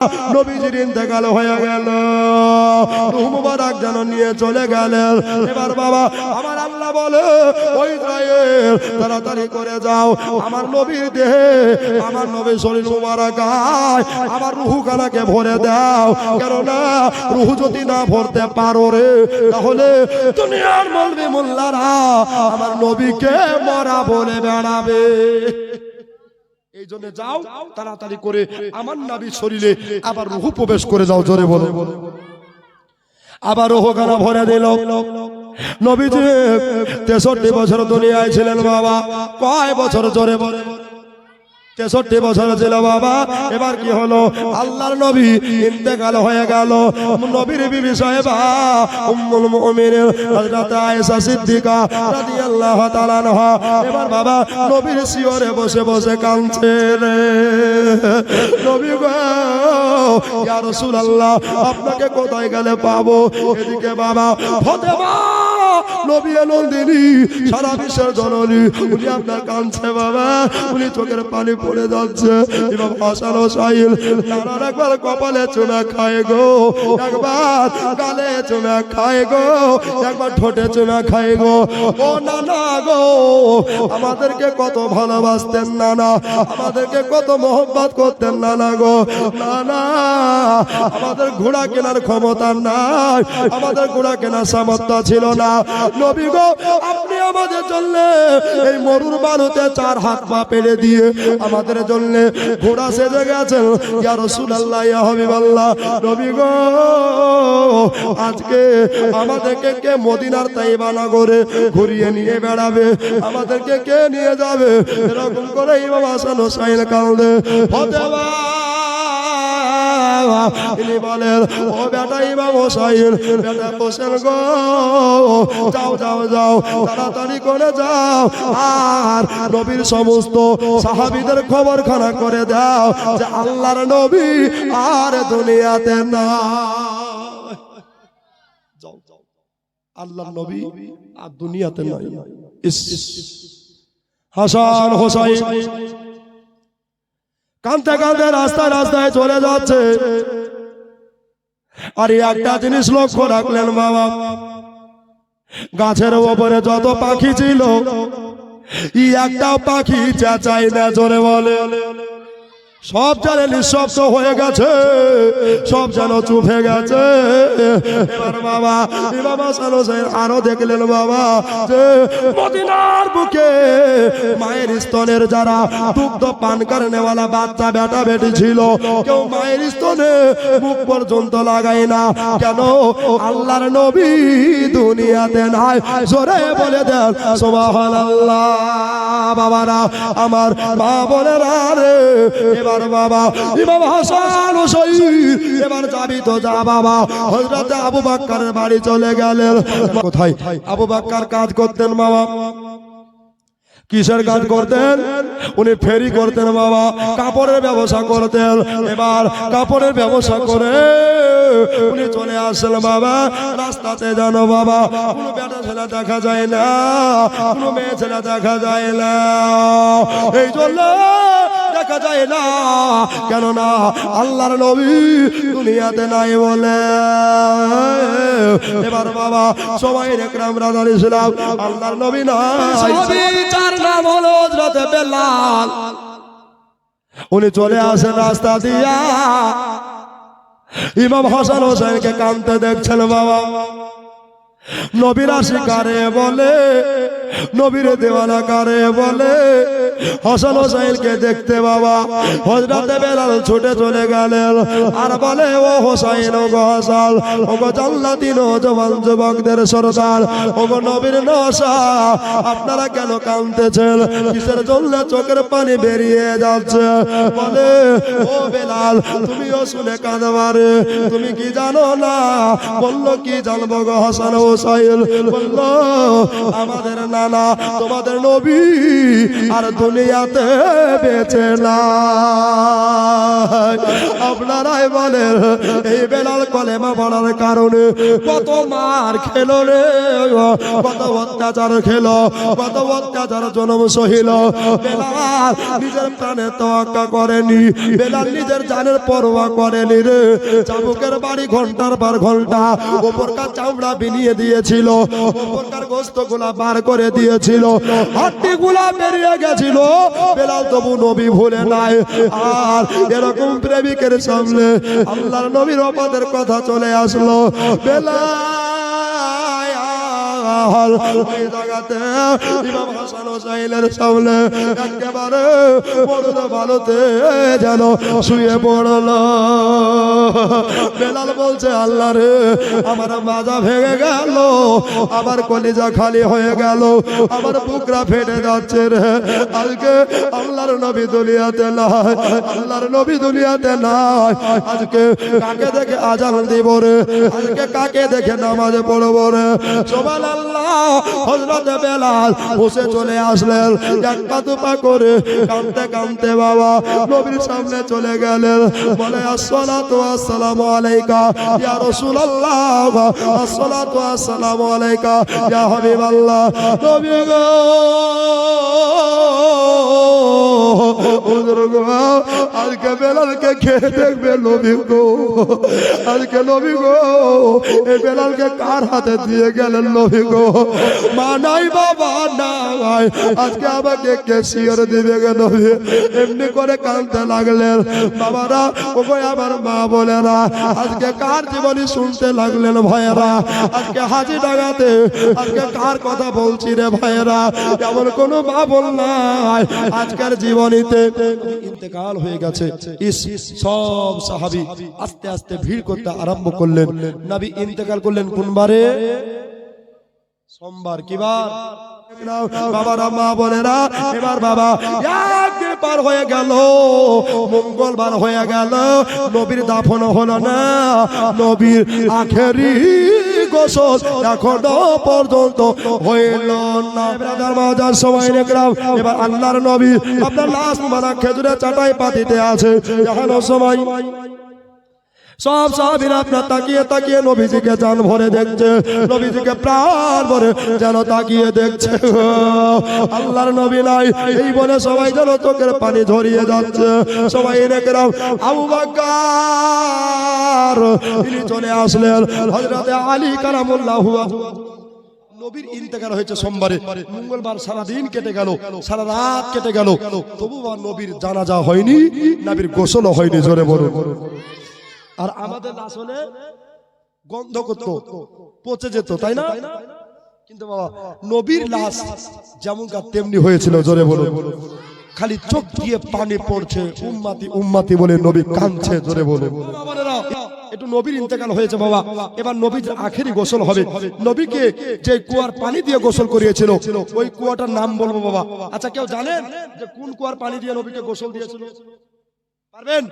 নবীজির ইন্তেকাল হয়ে গেল। মুবারক যেন নিয়ে চলে গেলেন। এবার বাবা, আমার আল্লাহ বলে ওই তাড়াতাড়ি করে যাও। আমার নবীর দেহে, আমার নবীর শরীর মুবারক গায় আমার রুহু কানাকে ভরে দাও। কেননা, রুহু যদি না ভরতে পারো রে, তাহলে দুনিয়ার মলবি মোল্লারা আমার নবীকে মরা বলে বেড়াবে। এই জন্য যাও, তাড়াতাড়ি করে আমার নাবির শরীরে আবার রুহু প্রবেশ করে যাও, জোরে বলো। আবার রোহখানা ভরে দিল। নবীজি তেষট্টি বছর দুনিয়ায় ছিলেন বাবা। কয় বছর জোরে বলে? তেষট্টি বছর ছিল বাবা। এবার কি হলো? আল্লাহর নবী ইন্তেকাল হয়ে গেল। নবীর বিবি সাহেবা, উম্মুল মুমিনিন হযরত আয়েশা সিদ্দিকা রাদিয়াল্লাহু তাআলা আনহা। এবার বাবা নবীর শিয়রে বসে বসে কাঁদছে রে। নবী গো, ইয়া রাসূলুল্লাহ, আপনাকে কোথায় গেলে পাবো? এদিকে বাবা, ফতেমা! নবী নন্দিনী সারা বিশ্বের আপনার বাবা পানি একবার কপালে চুমা খায় গো চুমা খায় গো ঠোঁটে খায় গো। গো, আমাদেরকে কত ভালোবাসতেন নানা, আমাদেরকে কত মোহব্বত করতেন নানা গো। নানা, আমাদের ঘোড়া কেনার ক্ষমতা নাই, আমাদের ঘোড়া কেনার সামর্থ্য ছিল না। নবী গো, আপনি আমাদের জন্য এই মরুর বালুতে চার হাত পা পেরে দিয়ে আমাদের জন্য ঘোড়া সেজে গেছেন। ইয়া রাসূলুল্লাহ, ইয়া হাবিবাল্লাহ, নবী গো, আজকে আমাদেরকে কে মদিনার তাইবা নগরে ঘুরিয়ে নিয়ে বেড়াবে? আমাদেরকে কে নিয়ে যাবে? এরকম করে ইমাম হাসান হোসাইন কান্দে ফতেমা তিনি বলেন, ও বেটা গো, যাও যাও যাও, তাড়াতাড়ি করে যাও। আর নবীর সমস্ত সাহাবীদের খবর খানা করে দাও যে আল্লাহর নবী আর দুনিয়াতে না যাও নবী আর দুনিয়াতে নাই। হাসান হোসাইন কানতে কানতে রাস্তায় রাস্তায় চলে যাচ্ছে। আর একটা জিনিস লক্ষ্য রাখলেন বাবা, গাছের ওপরে যত পাখি ছিল ই একটাও পাখি চেঁচাই না জোরে বলে সব যেন নিঃশব্দ হয়ে গেছে। সব যেন চুপে গেছে। বাবা বাবা আরও দেখলেন বাবা যে মদিনার বুকে মায়ের স্তনের যারা দুগ্ধ পান করে নেওয়ালা বাচ্চা, বেটা, বেটি ছিল, কেউ মায়ের স্তনে মুখ পর্যন্ত লাগাই না। কেন? আল্লাহর নবী দুনিয়াতে নাই। জোরে বলে দেন আল্লাহ বাবারা, আমার মা বোনেরা রে এবার বাবা। ইমাম হাসান হোসেন এবার যাবি তো যা বাবা। হযরত আবু বাক্কারের বাড়ি চলে গেলেন। কোথায়? আবু বাক্কার কাজ করতেন বাবা। কিসের কাজ করতেন? উনি ফেরি করতেন বাবা। কাপড়ের ব্যবসা করতেন। এবার কাপড়ের ব্যবসা করে উনি চলে আসেন বাবা। রাস্তাতে জানো বাবা বেটা ছেলে দেখা যায় না, কোনো মেয়ে ছেলে দেখা যায় না। এই জন্য দেখা যায় না। কেননা আল্লাহর নবী দুনিয়াতে নাই বলে। এবার বাবা সবাই একরাম রাজার ইসলাম। আল্লাহর নবী নাই। চার নাম হলো হজরতে বেলাল। উনি চলে আসেন রাস্তা দিয়া। ইমাম হাসান হোসেনকে কানতে দেখছেন বাবা। নবীরা শিকারে বলে নবীর দেওয়ানা কারে বলে হাসান হোসেনকে দেখতে বাবা হজরতে বেলাল ছুটে চলে গেলেন। আর বলে ও হোসাইন ও গো ও গো জাল্লাতিন ও জওয়ান যুবকদের সরদার ও নবীর নশা আপনারা কেন কাঁদতেছেন? কিসের জন্য চোখের পানি বেরিয়ে যাচ্ছে? বলে ও বেলাল তুমিও শুনে কাঁদবারে তুমি কি জানো না? বলল কি জানব গো হাসান হোসাইল বলল, আমাদের নানা তোমাদের নবী আর দুনিয়াতে বেঁচে না আপনারাই বলেন এই বেলাল কলেমা পড়ার কারণে কত মার খেলো রে, কত অত্যাচার খেলো, কত অত্যাচার জনম সহিল। বেলাল নিজের প্রাণে তোয়াক্কা করেনি, বেলাল নিজের জানের পরোয়া করেনি রে। চাবুকের বাড়ি ঘণ্টার পর ঘণ্টা, ওপরকার চামড়া বিনিয়ে দিয়েছিল। ওপরকার গোস্তগুলা বার করে দিয়েছিল। গুলা বেরিয়ে গেছিল। বেলাল তবু নবী ভুলে নাই। আর এরকম প্রেমিকের সামনে আল্লাহর নবীর অপাদের কথা চলে আসলো। যেন শুয়ে পড়ল। বেলাল বলছে, আল্লাহ রে, আমার মাজা ভেঙে গেল, আমার কলিজা খালি হয়ে গেল, আমার বুকরা ফেটে যাচ্ছে রে। আজকে আল্লাহর নবী দুনিয়াতে নাই, আল্লাহর নবী দুনিয়াতে নাই। আজকে কাকে দেখে আজান দিব রে? আজকে কাকে দেখে নামাজ পড়ব রে? সোমান আল্লাহ বেলাল চলে আসলেন দুপা করে কাঁদতে কাঁদতে বাবা নবীর সামনে চলে গেলেন, বলে, আসসালাতু আসসালামু আলাইকা, ইয়া রাসূলুল্লাহ। আসসালাতু আসসালামু আলাইকা, ইয়া হাবিবাল্লাহ। নবী গো আজকে বেলালকে খেয়ে দেখবে নবী গো। আজকে নবী গো, এই বেলালকে কার হাতে দিয়ে গেলেন নবী? গো। মা নাই, বাবা নাই। আজকে আমাকে কে শিওর দিবে নবী এমনি করে কাঁদতে লাগলেন। বাবারা আমার মা বলেরা, আজকে কার জীবনী শুনতে লাগলেন ভয়েরা আজকে হাজি ডাগাতে আজকে কার কথা বলছি রে ভাইয়েরা? এমন কোনো মা বল নাই। আজকের জীবনীতে ইন্তেকাল হয়ে গেছে। ইস, সব সাহাবি আস্তে আস্তে ভিড় করতে আরম্ভ করলেন। নবী ইন্তেকাল করলেন কোন বারে? সোমবার কি বার? বাবারা মা বোনেরা এবার বাবা পার হয়ে গেল মঙ্গলবার হয়ে গেল নবীর দাফন হলো না নবীর আখেরি গোসল এখনও পর্যন্ত হইল না। ব্রাদার মাজার নেকরাম এবার আল্লাহর নবী আপনার লাশ মারা খেজুরের চাটাই পাতিতে আছে এখনও সময় সব সাহাবীরা আপনার তাকিয়ে তাকিয়ে নবীজিকে জান ভরে দেখছে। নবীজিকে প্রাণ ভরে যেন তাকিয়ে দেখছে। আল্লাহর নবী নাই, এই বলে সবাই যেন চোখের পানি ঝরিয়ে যাচ্ছে। সবাই রেখেরাম আবু বাক্কার তিনি চলে আসলেন, হযরতে আলী কালামুল্লাহ নবীর ইন্তেকাল হয়েছে সোমবারে। মঙ্গলবার সারা দিন কেটে গেল, সারা রাত কেটে গেল। তবু নবীর জানাজা হয়নি, নবীর গোসলও হয়নি, জোরে বলুন। আর আমাদের হলে গন্ধ করত, পচে যেত, তাই না? কিন্তু বাবা, নবীর লাশ যেমন তেমনি হয়েছিল, জোরে বলুন। খালি চোখ দিয়ে পানি পড়ছে, উম্মাতি উম্মাতি বলে নবী কাঁদছে, জোরে বলে একটু নবীর ইন্তেকাল হয়েছে বাবা। এবার নবীর আখেরি গোসল হবে। নবীকে যে কুয়ার পানি দিয়ে গোসল করিয়েছিল, ওই কুয়াটার নাম বলব বাবা। আচ্ছা কেউ জানেন যে কোন কুয়ার পানি দিয়ে নবীকে গোসল দিয়েছিল? পারবেন?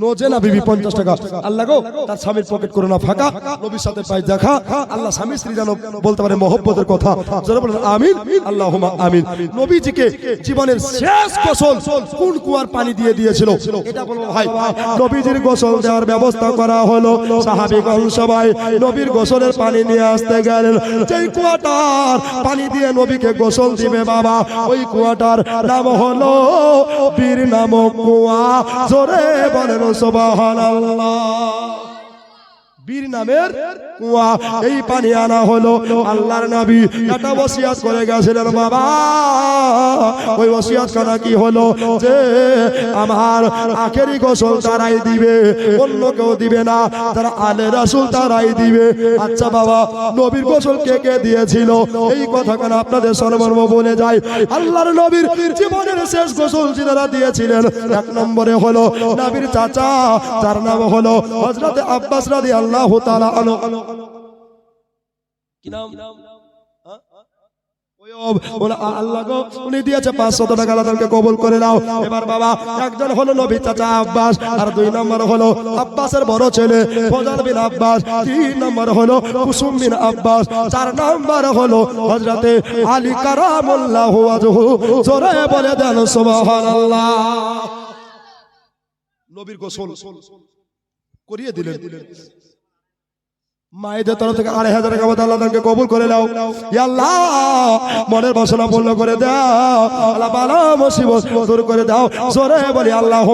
নোজে না বিবি পঞ্চাশ টাকা। আল্লাহ গো, তার স্বামীর পকেট না ফাঁকা। নবীর সাথে পাই দেখা আল্লাহ স্বামী স্ত্রী যেন বলতে পারে মহব্বতের কথা। যারা বলেন, আমিন। আল্লাহ আমিন। নবীজিকে জীবনের শেষ গোসল কোন কুয়ার পানি দিয়ে দিয়েছিল? নবীজির গোসল দেওয়ার ব্যবস্থা করা হলো। সাহাবিগণ সবাই নবীর গোসলের পানি নিয়ে আসতে গেলেন। কুয়াটার পানি দিয়ে নবীকে গোসল দিবে বাবা, ওই কুয়াটার নাম হলো বীর নামক কুয়া। জোরে বলেন সুবহানাল্লাহ। বীর নামের কুয়া। এই পানি আনা হলো আল্লাহর করে গেছিলেন, বাবা। ওই কি হলো? যে আমার আখেরি গোসল তারাই দিবে, অন্য কেউ দিবে না। তারা আলে রাসুল তারাই দিবে। আচ্ছা বাবা, নবীর গোসল কে কে দিয়েছিল? এই কথা কেন আপনাদের সর্বর্ম বলে যায়। আল্লাহর নবীর জীবনের শেষ গোসল যিনারা দিয়েছিলেন, এক নম্বরে হলো নবীর চাচা তার নাম হলো হজরতে আব্বাস রাদি আল্লাহ তাআলা আনহু। কি নাম? আল্লাহ গো উনি দিয়েছে পাঁচশত টাকা তাদেরকে কবুল করে নাও। এবার বাবা একজন হলো নবী চাচা আব্বাস আর দুই নম্বর হলো আব্বাসের বড় ছেলে ফজল বিন আব্বাস। তিন নম্বর হলো কুসুম বিন আব্বাস। চার নম্বর হলো হজরতে আলী কারামুল্লাহ আজহু জোরে বলে দেন সুবহানাল্লাহ। নবীর গোসল করিয়ে দিলেন। মায়েদের তরফ থেকে আড়াই হাজার টাকা আল্লাহ তাকে কবুল করে নাও। আল্লাহ, মনের বাসনা পূর্ণ করে দাও। আল্লাহ বালা দূর করে দাও। জোরে বলি, আল্লাহ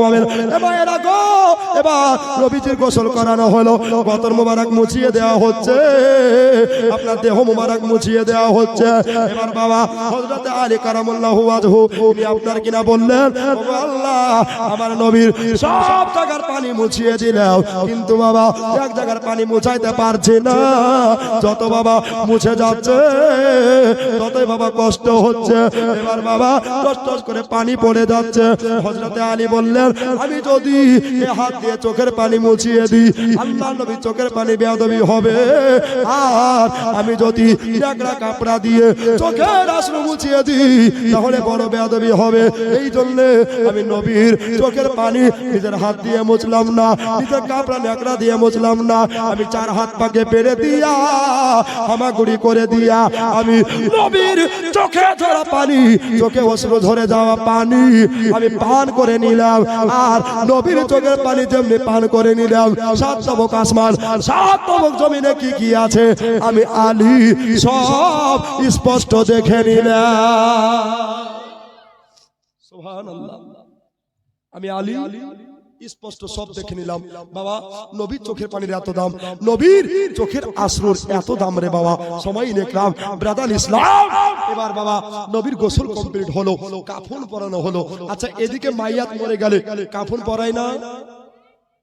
এবার নবীজির গোসল করানো হলো। মুছিয়ে দেওয়া হচ্ছে। আপনার দেহ মোবারক মুছিয়ে দেওয়া হচ্ছে। এবার বাবা আলী কারামুল্লাহ আপনার কিনা বললেন আল্লাহ, আমার নবীর সব জায়গার পানি মুছিয়ে দিলাম। কিন্তু বাবা, এক জায়গার পানি মুছাইতে পারছি না। যত বাবা মুছে যাচ্ছে, ততই বাবা কষ্ট হচ্ছে। এবার বাবা কষ্ট করে পানি পড়ে যাচ্ছে। হজরতে আলী বললেন, আমি যদি হাত দিয়ে চোখের পানি মুছিয়ে দিই, আল্লাহ চোখের পানি বেয়াদবি হবে। আর আমি যদি ন্যাকড়া কাপড়া দিয়ে চোখের আশ্রু মুছিয়ে দিই, তাহলে বড় বেয়াদবি হবে। এই জন্য আমি নবীর চোখের পানি নিজের হাত দিয়ে মুছলাম না, নিজের কাপড়া ন্যাকড়া দিয়ে মুছলাম না। আমি চার হাত পাকে পেরে দিয়া, হামাগুড়ি করে দিয়া, আমি নবীর চোখে ধরা পানি, চোখে অশ্রু ধরে যাওয়া পানি, আমি পান করে নিলাম, আর নবীর চোখের পানি যেমনি পান করে নিলাম, সাত তবক আসমান, সাত তবক জমিনে কি কি আছে, আমি আলী সব স্পষ্ট দেখে নিলাম। সুবহানাল্লাহ। আমি আলী স্পষ্ট সব দেখে নিলাম। বাবা নবীর চোখের পানির এত দাম। নবীর চোখের আশ্রুর এত দাম রে বাবা। সময় দেখলাম ব্রাদার ইসলাম। এবার বাবা নবীর গোসল কমপ্লিট হলো। কাফন পরানো হলো। আচ্ছা এদিকে মাইয়াত মরে গেলে কাফন পরাই না?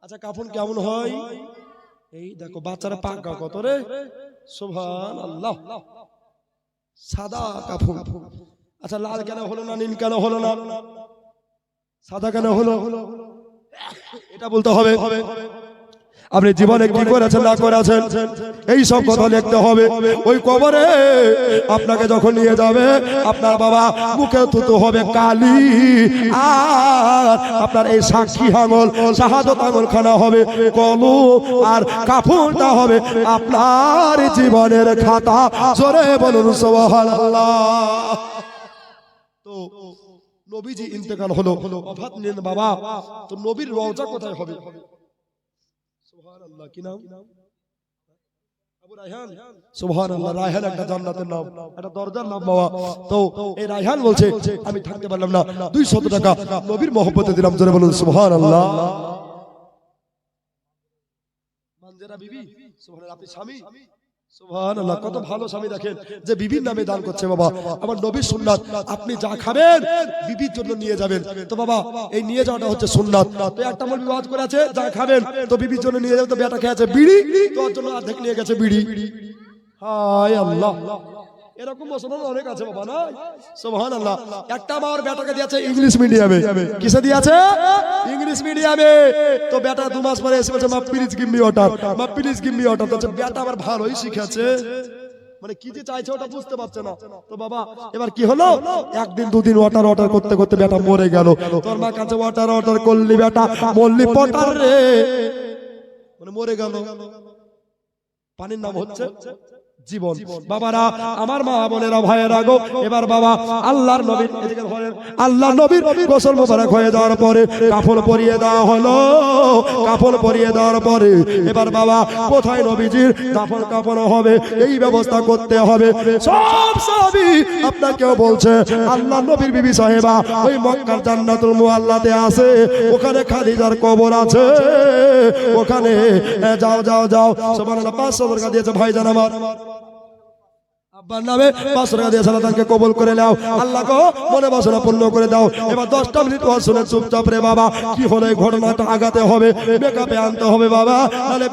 আচ্ছা কাফন কেমন হয়? এই দেখো বাচ্চারা পাক কত রে? সুবহান আল্লাহ সাদা কাফন। আচ্ছা লাল কেন হলো না নীল কেন হলো না? সাদা কেন হলো? এটা বলতে হবে, আপনি জীবনে কি করেছেন, না করেছেন, এই সব কথা লিখতে হবে। ওই কবরে আপনাকে যখন নিয়ে যাবে, আপনার বাবা মুখে থুতু হবে কালি, আর আপনার এই সাক্ষী আঙুল শাহাদত আঙুল খানা হবে কলু, আর কাফুনটা হবে আপনার জীবনের খাতা। জোরে বলুন, সুবহানাল্লাহ। তো নবীজি ইন্তেকাল হলো অফাত নিলেন বাবা। তো নবীর রওজা কোথায় হবে? সুবহানাল্লাহ, কি নাম? আমি থাকতে পারলাম না। 200 টাকা নবীর মহব্বতে দিলাম, জোরে বলুন সুবহানাল্লাহ, আপনি স্বামী? কত ভালো স্বামী দেখেন যে বিবির নামে দান করছে বাবা। আমার নবীর সুন্নাত আপনি যা খাবেন বিবির জন্য নিয়ে যাবেন। তো বাবা এই নিয়ে যাওয়াটা হচ্ছে সুন্নাত। তো একটা মল বিবাদ করে আছে যা খাবেন তো বিবির জন্য নিয়ে যাবেন তো বেটা খেয়েছে বিড়ি। তোর জন্য অর্ধেক নিয়ে গেছে বিড়ি। হায় আল্লাহ। এরকম মুসলমান অনেক আছে বাবা না সুবহান আল্লাহ একটা আমার বেটাকে দিয়েছে ইংলিশ মিডিয়ামে। কিসে দিয়েছে? ইংলিশ মিডিয়ামে। তো বেটা দু মাস পরে এসে বলছে মা প্লিজ গিভ মি ওয়াটার মা প্লিজ গিভ মি ওয়াটার তো বেটা আবার ভালোই শিখেছে। মানে কি যে চাইছে ওটা বুঝতে পারছে না। তো বাবা এবার কি হলো? একদিন দুদিন ওয়াটার ওয়াটার করতে করতে বেটা মরে গেল। তোর মা কাছে ওয়াটার ওয়াটার করলি বেটা মরলি পটার রে। মানে মরে গেল। পানির নাম হচ্ছে? জীবন। বাবারা আমার মা বোনেরা ভাইয়েরা গো এবার বাবা আল্লাহর নবীর আল্লাহর নবীর গোসল মোবারক হয়ে যাওয়ার পরে কাফন পরিয়ে দেওয়া হলো। কাফন পরিয়ে দেওয়ার পরে এবার বাবা কোথায় নবীজির দাফন কাফন হবে? এই ব্যবস্থা করতে হবে। সব সবই আপনাকেও বলছে আল্লাহ নবীর বিবি সাহেবা ওই মক্কার জান্নাতুল মুআল্লাতে আছে ওখানে খাদিজার কবর আছে। ওখানে যাও যাও যাও। সুবহানাল্লাহ 500 টাকা দিয়েছে ভাইজান আমার। নামে করে নাও। আল্লাহ মনে বাসনা পূর্ণ করে দাও। এবার দশটা মিনিট শুনে চুপচাপ রে বাবা, কি ঘটনাটা? আগাতে হবে মেকআপে আনতে হবে বাবা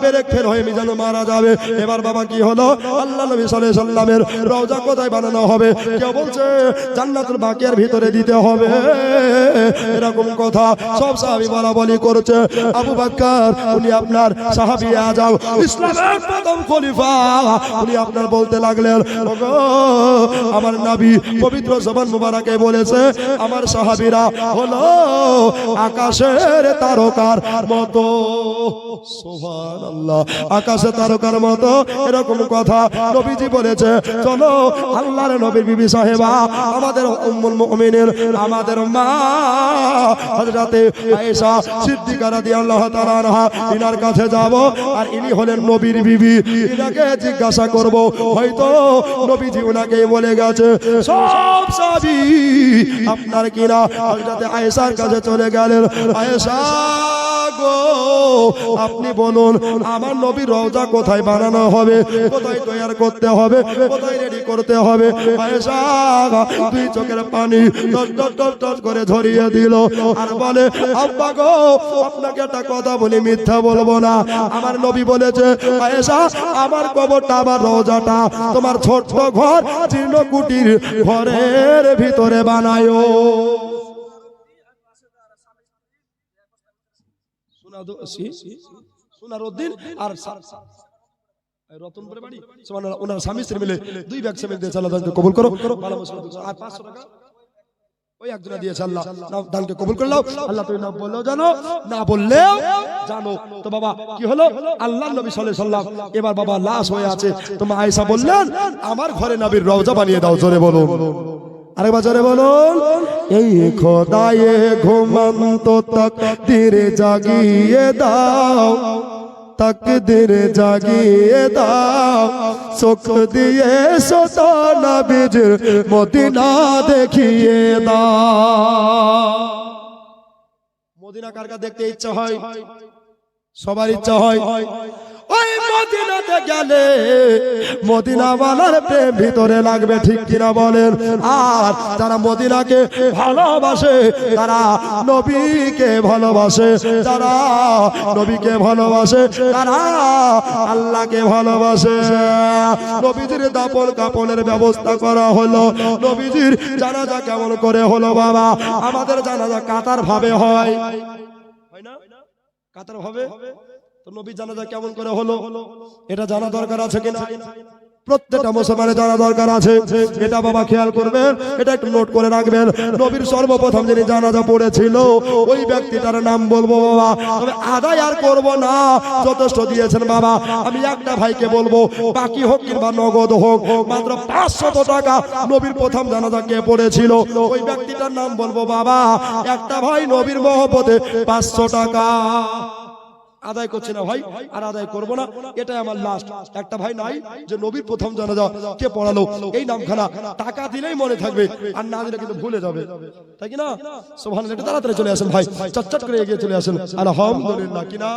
ব্রেক ফেল হয়ে মিজানো মারা যাবে। এবার বাবা, কি হলো? আল্লাহ নবী সাল্লামের রওজা কোথায় বানানো হবে? কেউ বলছে, জান্নাতুল বাকিয়ার ভিতরে দিতে হবে। এরকম কথা সব সাহাবী বলা বলি করছে। আবু বকর উনি আপনার সাহাবী আজম ইসলামের প্রথম খলিফা। উনি আপনার বলতে লাগলেন আমার নাবি পবিত্র জবান মুবারাকে বলেছে, আমার সাহাবীরা হলো আকাশের তারকার মতো। আকাশের তারকার মতো। এরকম কথা নবীজি বলেছে। চলো, আল্লাহর নবীর বিবি সাহেবা, আমাদের উম্মুল মুমিনের আমাদের মা, হযরতে আয়েশা সিদ্দিকা রাদিয়াল্লাহু তাআলা আনহা, ইনার কাছে যাব। আর ইনি হলেন নবীর বিবি। ইনাকে জিজ্ঞাসা করব, হয়তো নবীজি উনাকে বলে গেছে, সব সাবি আপনার কিনা? হযরতে আয়েশার কাছে চলে গেলেন, আয়েশা আপনি বলুন, আমার নবীর রওজা কোথায় বানানো হবে? কোথায় তৈরি করতে হবে? কোথায় রেডি করতে হবে? আয়েশা দুই চোখের পানি টস টস টস করে ঝরিয়ে দিল আর বলে, আব্বা গো, আপনাকে একটা কথা বলি, মিথ্যা বলব না। আমার নবী বলেছে, আয়েশা, আমার কবরটা, আমার রওজাটা, তোমার ছোট্ট ঘর জীর্ণ কুটির ঘরের ভিতরে বানায়। আর রতনপুরে বাড়ি? ওনার স্বামী স্ত্রী মিলে দুই ব্যাগ স্বামী দিয়েছে আল্লাহ কবুল করো। আর 500 টাকা ওই একজনা দিয়েছে আল্লাহ। দানকে কবুল করল আল্লাহ তুমি না বললেও জানো না বললেও জানো। তো বাবা কি হলো? আল্লাহ নবী আলাইহি সাল্লাম এবার বাবা লাশ হয়ে আছে। তোমার আয়েশা বললেন আমার ঘরে নবীর রওজা বানিয়ে দাও জোরে বলো আরেকবার জোরে বলুন এই খোদায়ে ঘুমন্ত তকদির জাগিয়ে দাও। তকদির জাগিয়ে দাও। সুখ দিয়ে সত নবীর মদিনা দেখিয়ে দাও। মদিনা কার কার দেখতে ইচ্ছা হয়? সবার ইচ্ছা হয়। মদিনাতে গেলে মদিনা বানার প্রেম ভিতরে লাগবে, ঠিক কিনা বলেন? আর মদিনাকে ভালোবাসে, তারা নবীকে ভালোবাসে নবীকে ভালোবাসে, তারা আল্লাহকে ভালোবাসে। নবীজির ব্যবস্থা করা হলো। নবীজির জানাজা কেমন করে হলো বাবা? আমাদের জানাজা কাতার ভাবে হয়। কাতার ভাবে? তো নবী জানাজা কেমন করে হলো? এটা জানা দরকার আছে কিনা? প্রত্যেকটা মুসলমানের জানা দরকার আছে। নবীর সর্বপ্রথম জানাজা পড়েছিল, ওই ব্যক্তিটার নাম বলব আদায় আর করব না, যথেষ্ট দিয়েছেন বাবা। আমি একটা ভাইকে বলব, বাকি হোক কিংবা নগদ হোক, মাত্র পাঁচশত টাকা নবীর প্রথম জানাজা কে পড়েছিল? ওই ব্যক্তিটার নাম বলব বাবা। একটা ভাই নবীর মহব্বতে পাঁচশো টাকা। আদায় করছে না ভাই, আর আদায় করব না। এটাই আমার লাস্ট একটা ভাই নাই যে নবীর প্রথম জানাজা কে পড়ালো, এই নামখানা। টাকা দিলেই মনে থাকবে, আর না দিলে কিন্তু ভুলে যাবে। তাই কি না? একটু তাড়াতাড়ি চলে আসেন ভাই। চটচট করে এগিয়ে চলে আসেন। আলহামদুলিল্লাহ কিনা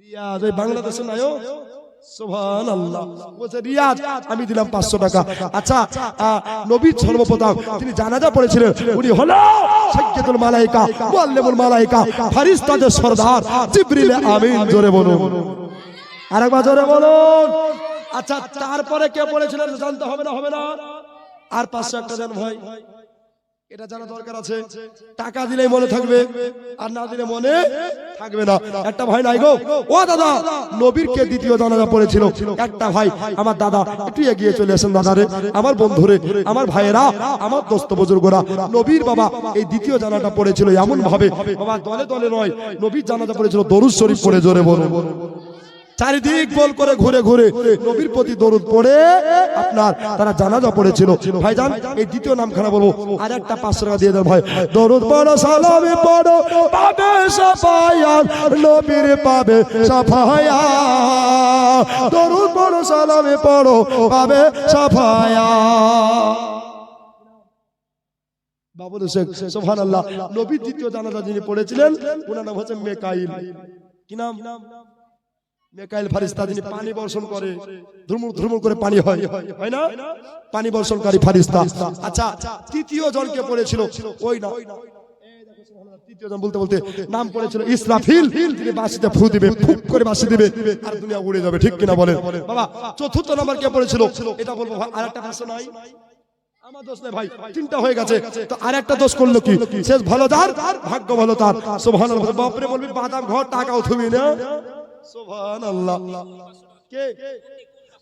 রিয়াজ ওই বাংলাদেশে নাইও সোহান আল্লাহ বলছে আমি দিলাম পাঁচশো টাকা। আচ্ছা সর্বপ্রথম তিনি জানাজা পড়েছিলেন, উনি হলো সৈয়দুল মালাইকা, মুআল্লিমুল মালাইকা, ফারিস্তাদের সরদার। জিবরিল আমিন, জোরে বলুন। আরেকবার জোরে বলুন। আচ্ছা তারপরে কে বলেছিলেন, জানতে হবে না হবে না? আর পাঁচশো একটা দেন ভাই। এটা জানা দরকার আছে টাকা দিলেই মনে থাকবে আর না দিলে মনে থাকবে না একটা ভাই নাই গো ও দাদা নবীর কে দ্বিতীয় জানাজা পড়েছিল একটা ভাই আমার দাদা একটু এগিয়ে চলে আসেন দাদারে আমার বন্ধুরে আমার ভাইয়েরা আমার দোস্ত বুজুর্গরা নবীর বাবা এই দ্বিতীয় জানাটা পড়েছিল এমন ভাবে বাবা দলে দলে নয় নবীর জানাজা পড়েছিল দরুদ শরীফ পড়ে জোরে বলো চারিদিক গোল করে ঘুরে ঘুরে নবীর প্রতি দরুদ পড়ে আপনার তারা জানাজা পড়েছিল। ভাইজান, এই দ্বিতীয় নামখানা বলব। আর একটা পাঁচশো টাকা দিয়ে দেন ভাই। দরুদ পড়ো, সালামে পড়ো, পাবে সাফায়া নবীর পাবে সাফায়া দরুদ পড়ো, সালামে পড়ো, পাবে সাফায়া বাবুল শেখ সোহান নবীর দ্বিতীয় জানাজা যিনি পড়েছিলেন ওনার নাম হচ্ছে মেকাইল। কি নাম? ঠিক কিনা বলেন? বাবা, চতুর্থ নাম্বার কে পড়েছিল? এটা বলব আর একটা ভাষা নাই? আমার দোষ নেই, ভাই, তিনটা হয়ে গেছে। তো আর একটা দোষ করল কি? শেষ ভালো তার, ভাগ্য ভালো তার। সোভান বাপরে বলবি, বাদাম ঘর, টাকাও তুমি না। সোভান কে?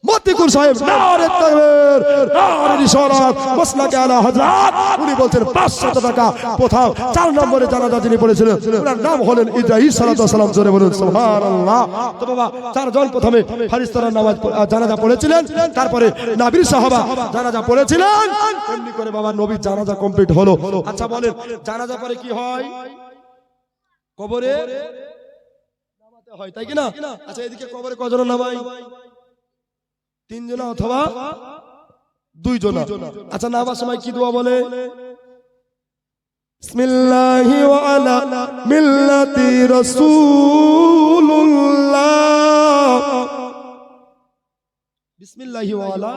মতিকুর সাহেব নারে তাকবীর নারে রিসালাত মাসলাকে আলা হযরত। উনি বলছেন 500 টাকা কোথাও। চার নম্বরে জানাজা যিনি পড়েছিলেন ওনার নাম হলেন ইব্রাহিম সালাতু সালাম জোরে বলুন সুবহানাল্লাহ। তো বাবা চারজন প্রথমে ফারিস্তার নামাজ জানাজা পড়েছিলেন তারপরে নাবির সাহাবা জানাজা পড়েছিলেন। এমনি করে বাবা নবীর জানাজা কমপ্লিট হলো। আচ্ছা বলেন জানাজা পরে কি হয়? কবরে হয়, তাই কি না? আচ্ছা এদিকে কবরে কজন নামাই তিনজনা অথবা দুইজনা? আচ্ছা নামার সময় কি দোয়া বলে? বিসমিল্লাহি ওয়া আলা মিল্লাতি রাসূলুল্লাহ। বিসমিল্লাহি ওয়া আলা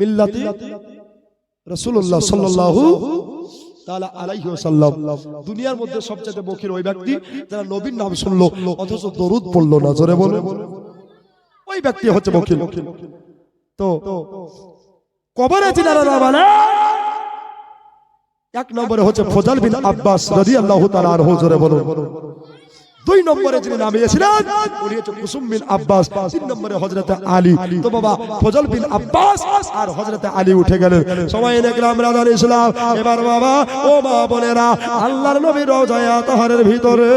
মিল্লাতি রাসূলুল্লাহ, সাল্লাল্লাহু দুনিয়ার মধ্যে সবচেয়ে ওই ব্যক্তি যারা নাম শুনলো, অথচ দরুদ পড়ল না, জোরে বলে ওই ব্যক্তি হচ্ছে বখিল তো, কবরে না মানে এক নম্বরে হচ্ছে ফজল বিন আব্বাস রাদিয়াল্লাহু তাআলা আনহু, জোরে বলুন। দুই নম্বরে যিনি নামিয়েছিলেন, উনি হচ্ছে কুসুম বিন আব্বাস। তিন নম্বরে হযরতে আলী। তো বাবা, ফজল বিন আব্বাস আর হযরতে আলী উঠে গেলেন। সময় দেখলাম রাজার ইসলাম। এবার বাবা, ও মা বোনেরা, আল্লাহর নবী রওজায় তাহারের ভিতরে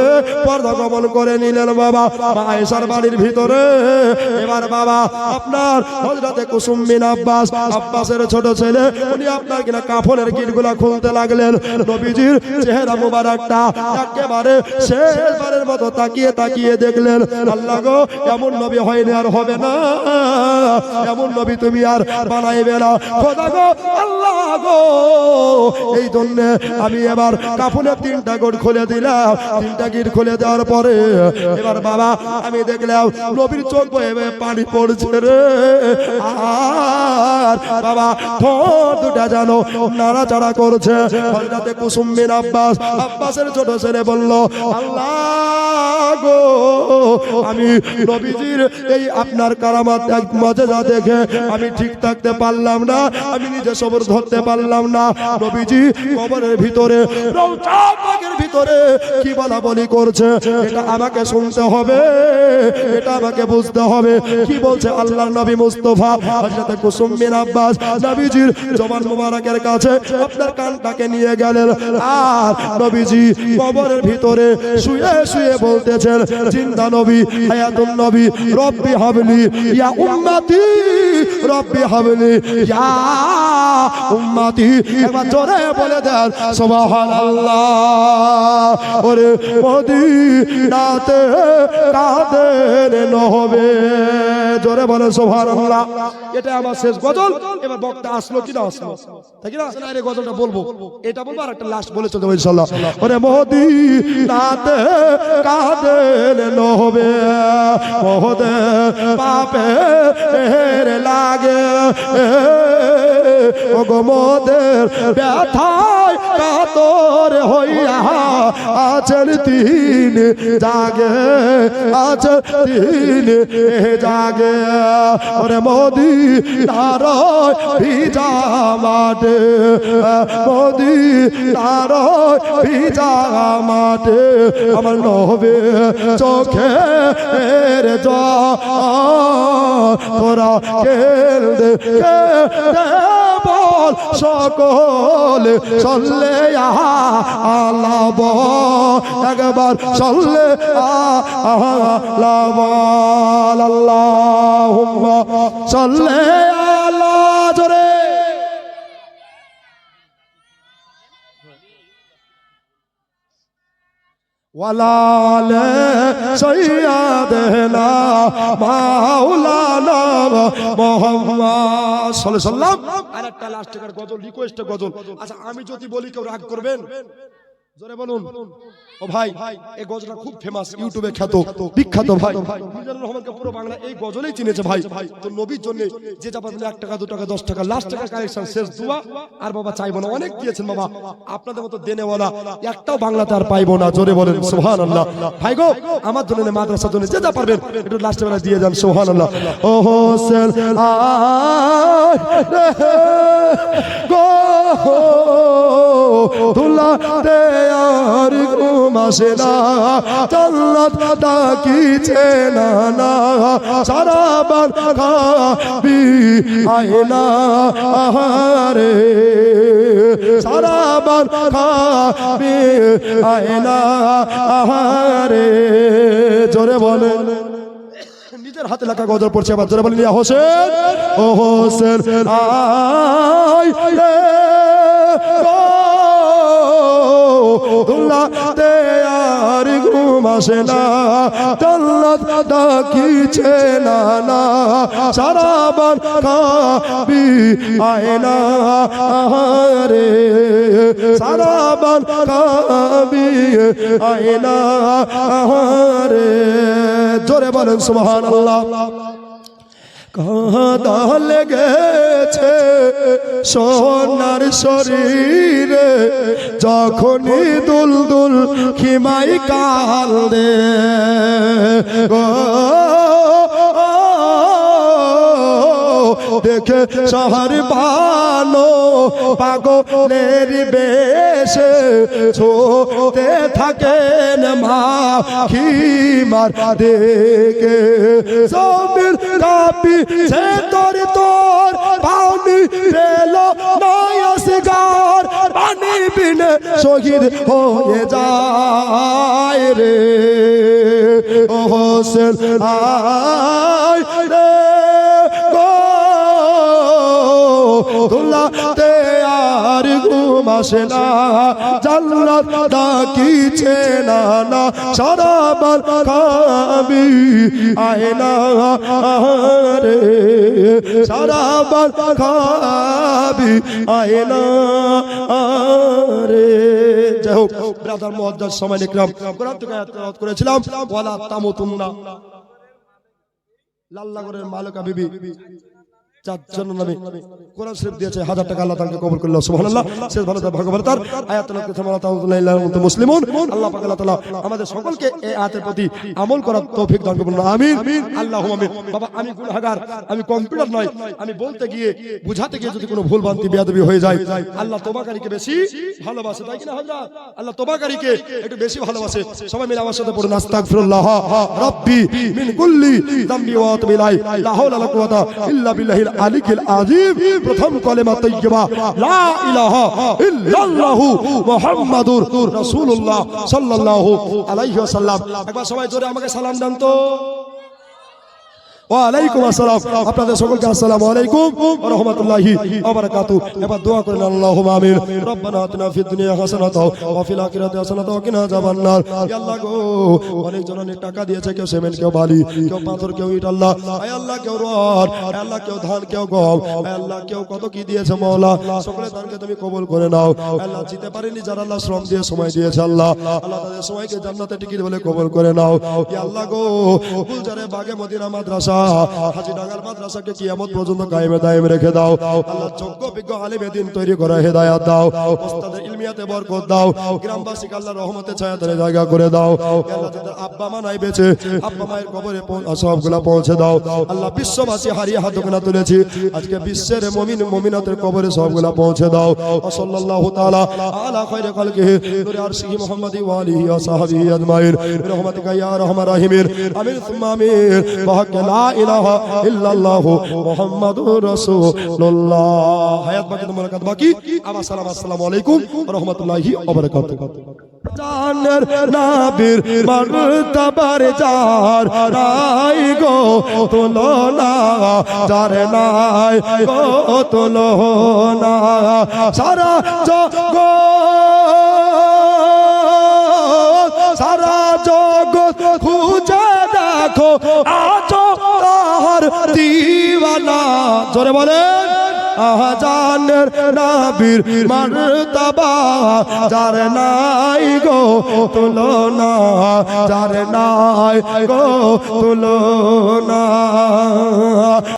পর্দা গমন করে নিলেন বাবা আয়েশার বাড়ির ভিতরে। এবার বাবা, আপনার হযরতে কুসুম বিন আব্বাস, আব্বাসের ছোট ছেলে, উনি আপনার কিনা কাফনের গিটগুলা খুলতে লাগলেন। নবীজির চেহারা মুবারকটা একেবারে শেষবারের তাকিয়ে তাকিয়ে দেখলেন, আল্লাহ গো, এমন নবী হয়নি আর হবে না। এমন নবী তুমি আর বানাইবে না। আল্লাহ গো। এই জন্য আমি এবার কাফনের তিনটা গোট খুলে দিলাম। তিনটা গিট খুলে দেওয়ার পরে এবার বাবা, আমি দেখলাম নবীর চোখ বয়ে পানি পড়ছে রে। আর বাবা দুটা জানো নাড়াচাড়া করছে। হযরতে কুসুম বিন আব্বাস, আব্বাসের ছোট ছেলে বলল, আল্লাহ গো। আমি নবীজির এই আপনার কারামাত মাঝে যা দেখে আমি ঠিক থাকতে পারলাম না, আমি নিজে সবর ধরতে পারলাম না। নবীজি কবরের ভিতরে ভিতরে কি বলা বলি করছে? এটা আমাকে শুনতে হবে, এটা আমাকে বুঝতে হবে। কি বলছে আল্লাহর নবী মুস্তফা? হযরত কুসুম বিন আব্বাস, নবীজির জবান মোবারকের কাছে আপনার কানটাকে নিয়ে গেলেন। আর নবীজি কবরের ভিতরে শুয়ে শুয়ে বলতেছেন, জিন্দা নবী, হায়াতুন নবী, রব্বি হাবলি, ইয়া উম্মতি, রব্বি হাবলি, ইয়া উম্মতি। এবার জোরে বলে দেন, সুবহানাল্লাহ। ওরে মদিনাতে কাদের নহবে জোরে বলে সুবহানাল্লাহ। এটা আমার শেষ গজল। এবার বক্তা আসলো কি না আসলো। তাই কি না? না রে গজলটা বলব। এটা বলব আর একটা লাস্ট বলে চলতে ইনশাআল্লাহ ওরে মদিনাতে কাদের নহবে মহদে পাপে লাগে। ওগো মোদের ব্যথায় কাতর হইয়া আছেন তিন জাগে, আছেন তিন জাগে। ওরে মোদি, নারয় ভিজা মাঠে, মোদি, নারয় ভিজা মাঠে। আমার নহবে চোখে রে তোরা খেলতে খেলতে বল সকল চললে আলাব একবার চললে আল্লাহ চললে জোরে। ওয়ালালে সৈয়াদেনা মাওলানা মোহাম্মদ সাল্লাল্লাহু আলাইহি ওয়াসাল্লাম। আরেকটা লাস্ট গজল রিকোয়েস্ট গজল। আচ্ছা আমি যদি বলি কেউ রাগ করবেন? জোরে বলুন। ও ভাই এই গজলটা খুব ফেমাস ইউটিউবে খ্যাত বিখ্যাত ভাই। মিজানুর রহমানকে পুরো বাংলা এই গজলেই চিনেছে ভাই। তো নবীর জন্য যে এক টাকা দু টাকা দশ টাকা লাস্ট টাকা কালেকশন শেষ দুয়া। আর বাবা চাইব না অনেক দিয়েছেন বাবা। আপনাদের মতো দেনেওয়ালা একটাও বাংলাতে আর পাইবো না। জোরে বলেন সোহান আল্লাহ ভাই গো আমার জন্য মাদ্রাসার জন্য যে যা পারবেন একটু লাস্টে বেলা দিয়ে যান সোহান আল্লাহ ও হোসেন গো ধুলা দে আর ঘুম আসে না। জান্নাত ডাকিছে না না সারা বার খাবি আয় না আহারে। সারা বার খাবি আয় না আহারে। জোরে বলে নিজের হাতে লেখা গজল পড়ছে আবার জোরে বলেন হোসেন ও হোসেন আয় রে দুল্লাতে আর ঘুম আসে না। জান্নাত ডাকিছে না না সারা বান খাবি আয় না রে সারা বান খাবি আয় না রে জোরে বলেন সুবহানাল্লাহ। কাঁদা লেগেছে সোনার শরীরে যখনই দুল দুল খিমাই কাল দে দেখে শহর ভালো পাগলের বেশে ছোতে থাকেন মা, খিমার দেখে। সবির কাপি সে তোর তোর পানি পেল নয়স গার, পানি বিনে শহীদ হয়ে যায় রে। ও হোসেন, আয় রে। দুল্লাতে আর ঘুম আসে না। জান্নাত ডাকিছে, না না, সারা বার খাবি, আয় না রে সারা বার খাবি, আয় না রে যাই হোক, ব্রাদার মহাজ্জার সময় লিখলাম কোরআন থেকে আয়াত করেছিলাম। ওয়ালা তামুতুন্না। লাল্লাগরের মালকা বিবি। আল্লাহ আমি বলতে গিয়ে, বুঝাতে গিয়ে যদি ভুল হয়ে যায়, আল্লাহ তোবাকারীকে বেশি ভালোবাসে আল্লাহ তোবাকারীকে একটু বেশি ভালোবাসে। সবাই মিলে আমার সাথে পড়ুন, আস্তাগফিরুল্লাহ। রাব্বি মিন কুল্লি যামবি ওয়া লা হাওলা ওয়ালা কুওয়াতা ইল্লা বিল্লাহিল আলিয়িল আজিম প্রথম কলেমা তাইয়্যিবা লা ইলাহা ইল্লাল্লাহু মুহাম্মাদুর রাসূলুল্লাহ সাল্লাল্লাহু আলাইহি ওয়াসাল্লাম। একবার সবাই জোরে আমাকে সালাম দেন তো। ওয়ালাইকুম আসসালাম। আপনাদের সকলকে আসসালামু আলাইকুম ওয়া রাহমাতুল্লাহি ওয়া বারাকাতু এবার দোয়া করেন, আল্লাহুম্মা আমিন। রব্বানা আতিনা ফিদ দুনিয়া ওয়া ফিল আখিরাতি কিনা আযাবান নার। আল্লাহ গো, অনেক টাকা দিয়েছে, কেউ সিমেন্ট, কেউ বালি, কেউ পাথর, কেউ ইট, আল্লাহ। আল্লাহ, কেউ রড আল্লাহ, কেউ ধান, কেউ গম আল্লাহ, কেউ কত কি দিয়েছে মাওলা। সকলের দানকে তুমি কবুল করে নাও। আল্লাহ, জিতে পারেনি যারা আল্লাহ শ্রম দিয়ে সময় দিয়েছে, আল্লাহ। আল্লাহ তাদের সময়কে জান্নাতে টিকিট বলে কবুল করে নাও। ইয়া আল্লাহ গো গুলজারে বাগে মদিনা মাদ্রাসা আজকে বিশ্বের মমিন, মমিনাতের কবরে সবগুলা পৌঁছে দাও। সাল্লাল্লাহু তাআলা আলা খায়রি খালকিহি নূরে আরশিহি মুহাম্মাদি ওয়া আলিহি ওয়া সাহবিহি আজমাইন। ইলাহা ইল্লাল্লাহু মুহাম্মাদুর রাসূলুল্লাহ। হায়াত বাকি তো মোলাকাত বাকি। সালাম, আসসালামু আলাইকুম ওয়া রাহমাতুল্লাহি ওয়া বারাকাতুহু। জানের নাবির মারতাবার যার নাই গো তুলনা, যার নাই গো তুলনা। সারা জগৎ সারা জোরে বলেন আহাজানের নাবির মারতাবা যার নাই গো তুলনা যার নাই গো তুলনা।